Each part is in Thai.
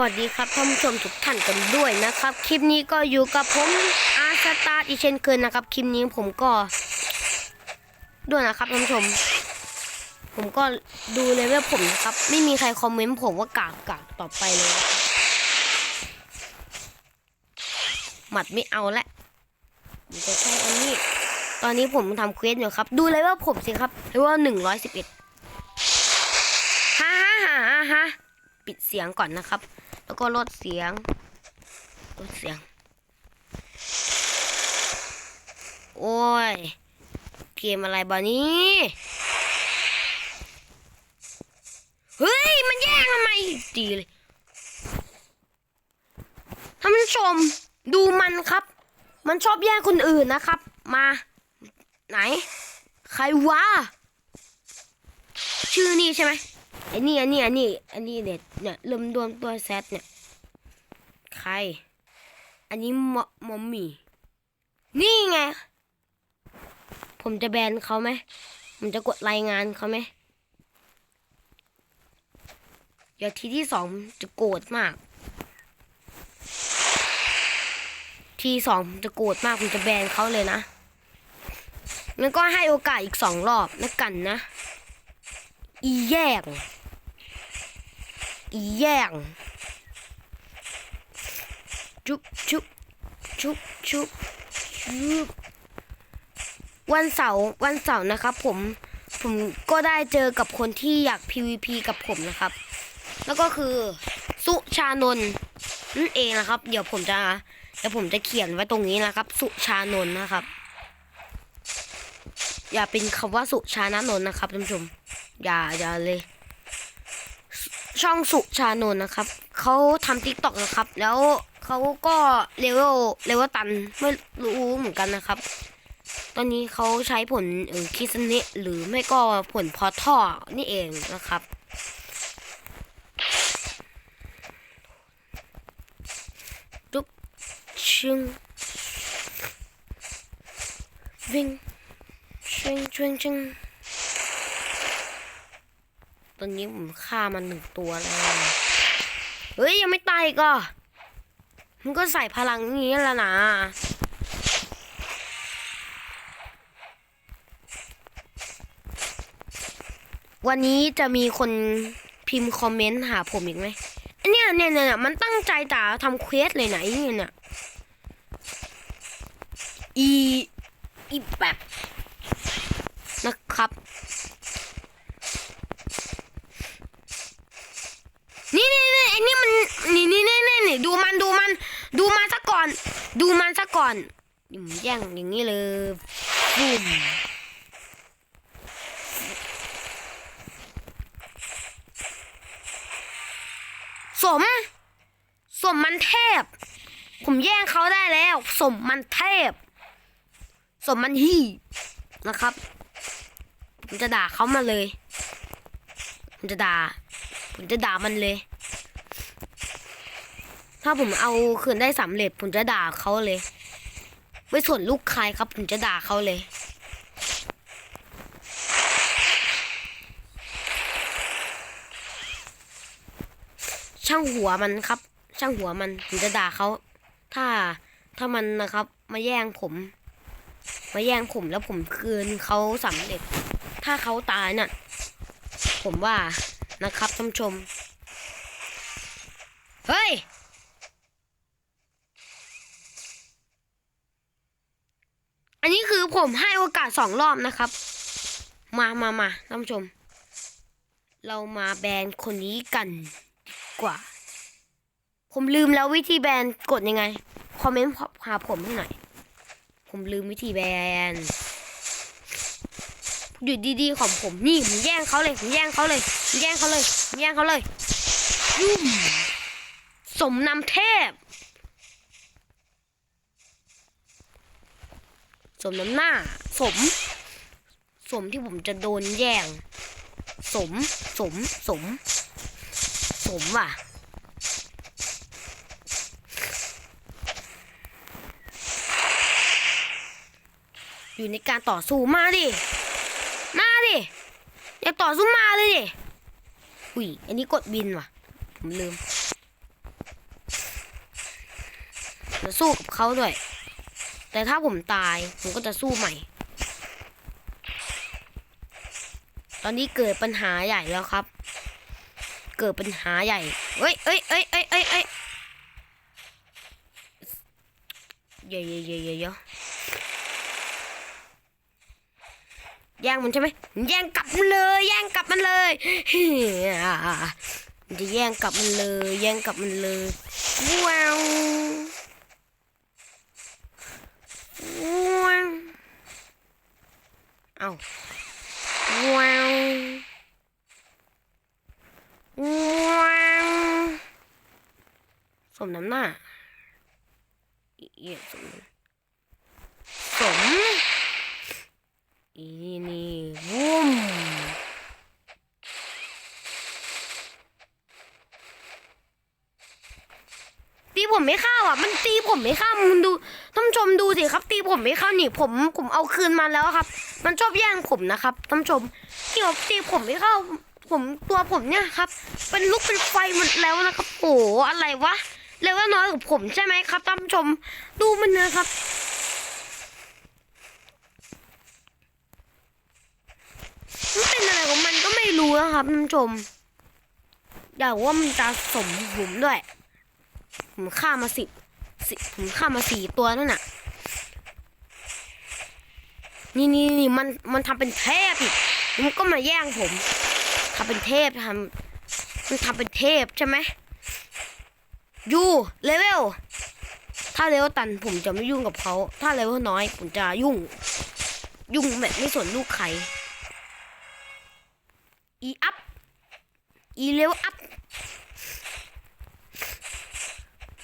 วัสดีครับท่านผู้ชมทุกท่านกันด้วยนะครับ คลิปนี้ก็อยู่กับผมอาสตาร์อีเช่นเคยนะครับ คลิปนี้ผมก็ ด้วยนะครับท่านผู้ชม ผมก็ดูเลเวลผมนะครับ ไม่มีใครคอมเมนต์ผมว่ากากกากต่อไปเลยหมัดไม่เอาละผมจะใช้อันนี้ ตอนนี้ผมทำเควสอยู่ครับ ดูเลเวลผมสิครับเลเวลหนึ่งร้อยสิบเอ็ดฮ่าฮ่าฮ่าฮ่าปิดเสียงก่อนนะครับ แล้วก็ลดเสียงลดเสียง โอ้ย เกมอะไรบ้านี้ เฮ้ย มันแย่งทำไมดีเลยท่านผู้ชมดูมันครับ มันชอบแย่งคนอื่นนะครับ มา ไหน ใครวะ ชื่อนี่ใช่ไหม อ้นี่อันนี้อันนี้อันนี้เด็ดเนี่ยเริ่มดวมตัวแซดเนี่ยใคร อันนี้มอมอมมี่นี่ไง ผมจะแบนเขาไหมผมจะกดรายงานเขาไหมเดี๋ยวทีที่สองจะโกรธมาก ทีสองจะโกรธมากผมจะแบนเขาเลยนะงั้นก็ให้โอกาสอีกสองรอบแล้วกันนะ อีแยง อีแยงจุบจุบจุบจุบจุบวันเสาร์วันเสาร์นะครับ ผมผมก็ได้เจอกับคนที่อยาก PVP กับผมนะครับ แล้วก็คือสุชานนนั่นเองนะครับ เดี๋ยวผมจะเดี๋ยวผมจะเขียนไว้ตรงนี้นะครับ สุชานนนะครับ อย่าเป็นคำว่าสุชานนนะครับท่านผู้ชมอย่าอย่าเลย ช่องสุชานนนะครับเขาทำทิกตอกนะครับ แล้วเขาก็เลเวลเลเวลตันไม่รู้เหมือนกันนะครับ ตอนนี้เขาใช้ผลเออคิสเนะหรือไม่ก็ผลพอท่อนี่เองนะครับจุ๊บชึงวิ่งชึงชึงชึง ตอนนี้ผมฆ่ามันหนึ่งตัวแล้ว เฮ้ย ยังไม่ตายก็มันก็ใส่พลังอย่างนี้แล้วนะวันนี้จะมีคนพิมพ์คอมเมนต์หาผมอีกไหมเนี่ยเนี่ยเนี่ยมันตั้งใจจะทำเควสเลยไหนเนี่ยเนี่ยอีอีแบบนะครับ นี่นี่นี่ไอ้นี่มันนี่นี่นี่นี่นี่ดูมันดูมัน ดูมันซะก่อน ดูมันซะก่อนนี่มันแย่งอย่างนี้เลยบูมสม สมมันเทพ ผมแย่งเขาได้แล้ว สมมันเทพ สมมันฮีนะครับ ผมจะด่าเขามาเลย ผมจะด่า ผมจะด่ามันเลย ถ้าผมเอาคืนได้สำเร็จผมจะด่าเขาเลย ไม่สนลูกใครครับผมจะด่าเขาเลย ช่างหัวมันครับ ช่างหัวมันผมจะด่าเขาถ้าถ้ามันนะครับ มาแย่งผม มาแย่งผมแล้วผมคืนเขาสำเร็จ ถ้าเขาตายน่ะ ผมว่านะครับท่านผู้ชม เฮ้ย อันนี้คือผมให้โอกาสสองรอบนะครับ มามามาท่านผู้ชม เรามาแบนคนนี้กันกว่า ผมลืมแล้ววิธีแบนกดยังไง คอมเมนต์หาผมให้หน่อย ผมลืมวิธีแบนอยู่ดีๆของผมนี่ผมแย่งเขาเลยผมแย่งเขาเลยผมแย่งเขาเลยผมแย่งเขาเลยยุ่มสมนำเทพ มน้ำหน้า สม สมที่ผมจะโดนแย่ง สม สม สม สมว่ะ อยู่ในการต่อสู้มาดิ มาดิ อยากต่อสู้มาเลยดิ อุ้ย อันนี้กดบินว่ะ ผมลืมจะสู้กับเขาด้วย แต่ถ้าผมตายผมก็จะสู้ใหม่ ตอนนี้เกิดปัญหาใหญ่แล้วครับ เกิดปัญหาใหญ่ เอ้ยเอ้ยเอ้ยเอ้ยเอ้ยเอ้ยเยอะเยอะเยอะเยอะเยอะแย่งมันใช่ไหมแย่งกลับมันเลย แย่งกลับมันเลยจะแย่งกลับมันเลย แย่งกลับมันเลยว้าวเอาว้าวว้าวสมน้ำหน้าเอียสมสมอีนี่วุ้มตี ผมไม่เข้าอะ มันตีผมไม่เข้ามันดูท่านชมดูสิครับ ตีผมไม่เข้านี่ผมผมเอาคืนมาแล้วครับ มันชอบแย่งผมนะครับท่านชมที่บอกตีผมไม่เข้า ผมตัวผมเนี่ยครับ เป็นลุกเป็นไฟหมดแล้วนะครับโอ้โหอะไรวะเลเวลน้อยกว่าผมใช่ไหมครับท่านชม ดูมันนะครับมันเป็นอะไรของมันก็ไม่รู้นะครับท่านชมอยากว่ามันจะสมผมด้วย ผมฆ่ามาสิบสิผมฆ่ามาสี่ตัวนั่นน่ะ นี่นี่นี่มันมันทำเป็นเทพอีกมันก็มาแย่งผมทำเป็นเทพทำมันทำเป็นเทพใช่ไหมยูเลเวลถ้าเลเวลตันผมจะไม่ยุ่งกับเขา ถ้าเลเวลน้อย ผมจะยุ่ง ยุ่งแบบไม่สนลูกใครอีอัพอีเลเวลอัพ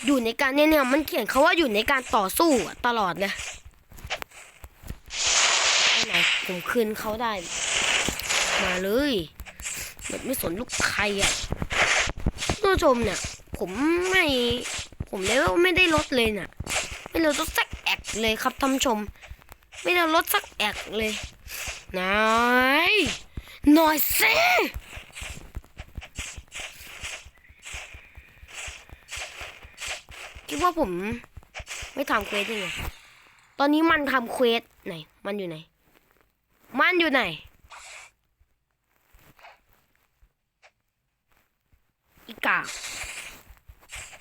อยู่ในการเนี่ยเนี่ยมันเขียนเขาว่าอยู่ในการต่อสู้ตลอดเลยไหนผมคืนเขาได้ มาเลยแบบไม่สนลูกใครอะท่านผู้ชมเนี่ย ผมไม่ ผมเลเวลไม่ได้ลดเลยน่ะ ไม่ได้ลดสักแอกเลยครับท่านผู้ชม ไม่ได้ลดสักแอกเลยนายหน่อยสิ คิดว่าผมไม่ทำเควสยังไงตอนนี้มันทำเควสไหน มันอยู่ไหน มันอยู่ไหน อีกา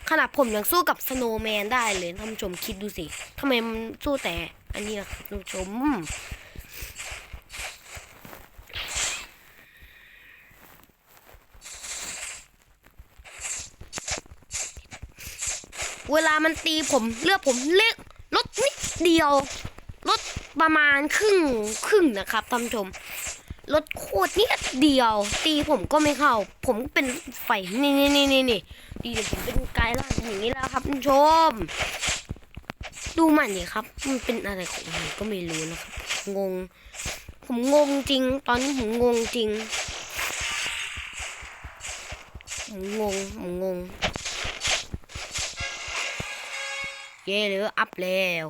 ขนาดผมยังสู้กับสโนว์แมนได้เลยท่านผู้ชมคิดดูสิทำไมมันสู้แต่อันนี้ล่ะท่านผู้ชม เวลามันตีผมเลือดผมเล็กลดนิดเดียวลดประมาณครึ่งครึ่งนะครับท่านผู้ชมลดโคตรนิดเดียว ตีผมก็ไม่เข้า ผมเป็นไฟนี่นี่นี่นี่นี่ดีเดี๋ยวผมเป็นกายร่างอย่างนี้แล้วครับท่านผู้ชม ดูมันดิครับ มันเป็นอะไรของมันก็ไม่รู้นะครับงง ผมงงจริง ตอนนี้ผมงงจริงผมงงผมงง เย่เลยอัพแล้ว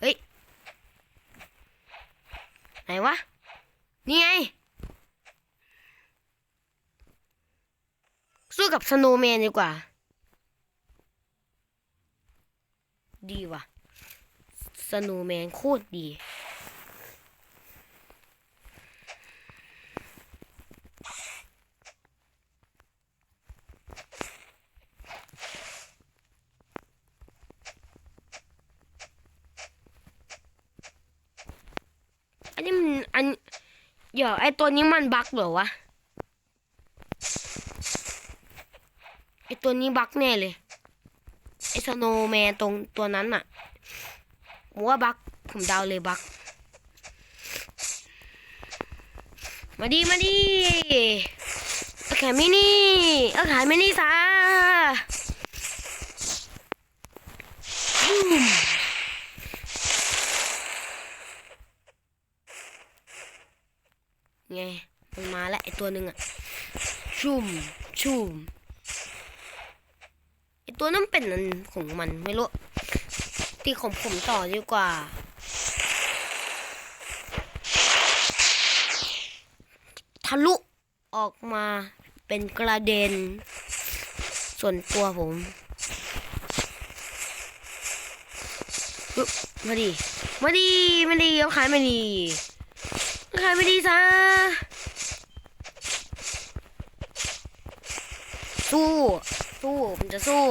เฮ้ย ไหนวะ นี่ไง สู้กับสโนว์แมนดีกว่า ดีว่ะสโนว์แมนโคตรดี อันนี้มันอัน เดี๋ยวไอตัวนี้มันบั๊กเหรอวะ ไอตัวนี้บั๊กแน่เลย ไอสโนแมนตรงตัวนั้นอะผมว่าบั๊กผมเดาเลยบั๊กมาดีมาดีเอาแขนมินี่เอาขายมินี่ซะอืม ไงมันมาแล้วไอตัวหนึ่งอะชุ่มชุ่มไอตัวนั้นเป็นอันของมันไม่รู้ตีของผมต่อดีกว่า ทะลุออกมาเป็นกระเด็น ส่วนตัวผมมาดี มาดี มาดีเอาขายมาดี ขายไม่ดีซะสู้ สู้ผมจะสู้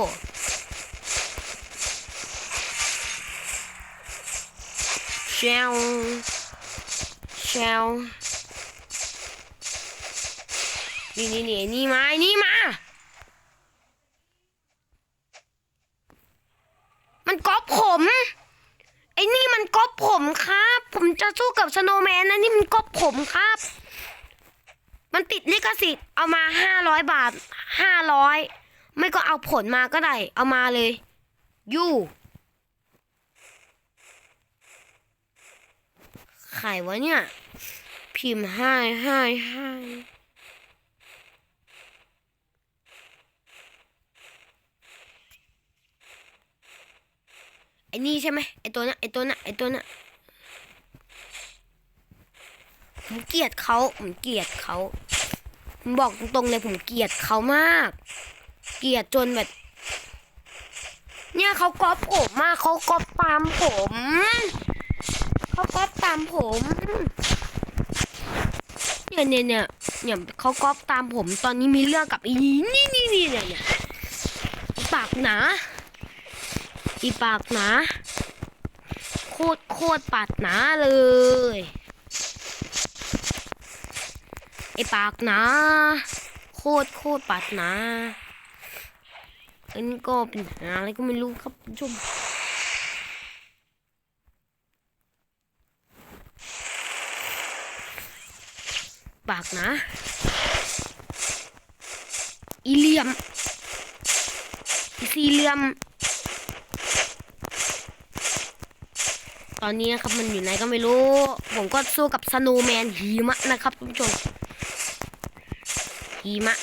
เชลเชลนี่นี่นี่นี่มา นี่มา มันก๊อปผม ไอ้นี่มันก๊อปผมครับ ผมจะสู้กับสโนี่มันก๊อปผมครับ มันติดลิขสิทธิ์เอามาห้าร้อยบาทห้าร้อยไม่ก็เอาผลมาก็ได้ เอามาเลยยู่ใครวะเนี่ย พิมพ์ให้ให้ให้ไอ้นี่ใช่ไหมไอ้ตัวน่ะไอ้ตัวน่ะไอ้ตัวน่ะ ผมเกลียดเขาผมเกลียดเขาผมบอกตรงๆเลยผมเกลียดเขามาก เกลียดจนแบบ เนี่ยเขาก๊อปผมมากเขาก๊อปตามผมเขาก๊อปตามผมเนี่ยเนี่ยเนี่ยเนี่ยเขาก๊อปตามผม ตอนนี้มีเรื่องกับอีนี่นี่นี่เนี่ยเนี่ยปากหนาอีปากหนาโคตรโคตรปาดหนาเลย ไอปากหนา โคตรโคตรปาดหนาอันนี้ก็เป็นหาอะไรก็ไม่รู้ครับคุณผู้ชมปากนะ อีเหลี่ยมอีสี่เหลี่ยม ตอนนี้นะครับมันอยู่ไหนก็ไม่รู้ ผมก็สู้กับสโนว์แมนหิมะนะครับคุณผู้ชม หิมะ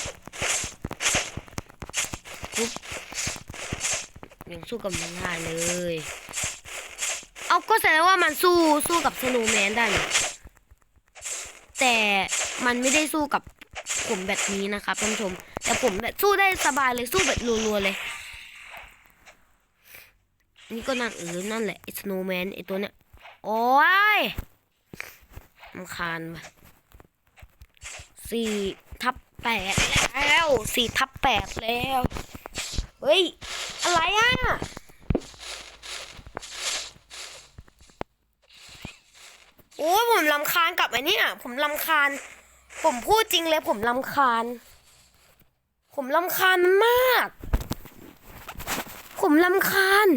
ปุ๊บยังสู้กับมันได้เลย เอาก็แสดงว่ามันสู้สู้กับสโนว์แมนได้แต่มันไม่ได้สู้กับผมแบบนี้นะครับท่านผู้ชม แต่ผมแบบสู้ได้สบายเลยสู้แบบรัวๆเลยนี่ก็นั่นเออนั่นแหละไอ้สโนว์แมนไอ้ตัวเนี้ยโอ้ยรำคาญว่ะสี่ทับ แปดแล้วสี่ทับแปดแล้ว เฮ้ย อะไรอะโอ้ผมลำคาญกับไอ้เนี่ยผมลำคาญ ผมพูดจริงเลย ผมลำคาญ ผมลำคาญมันมาก ผมลำคาญ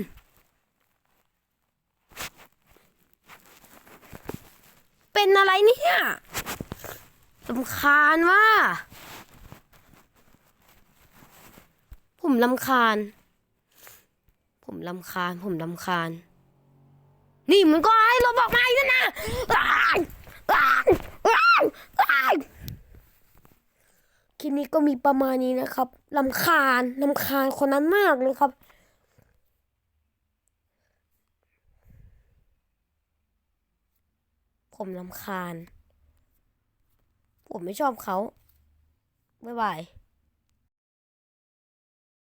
เป็นอะไรเนี่ยลำคาญว่า ผมลำคาญ ผมลำคาญ ผมลำคาญ นี่มันก็ให้เราบอกมาอีกนะอ้ายอ้ายอ้ายอ้ายคลิปนี้ก็มีประมาณนี้นะครับลำคาญลำคาญคนนั้นมากเลยครับผมลำคาญ ผมไม่ชอบเขา บ๊ายบาย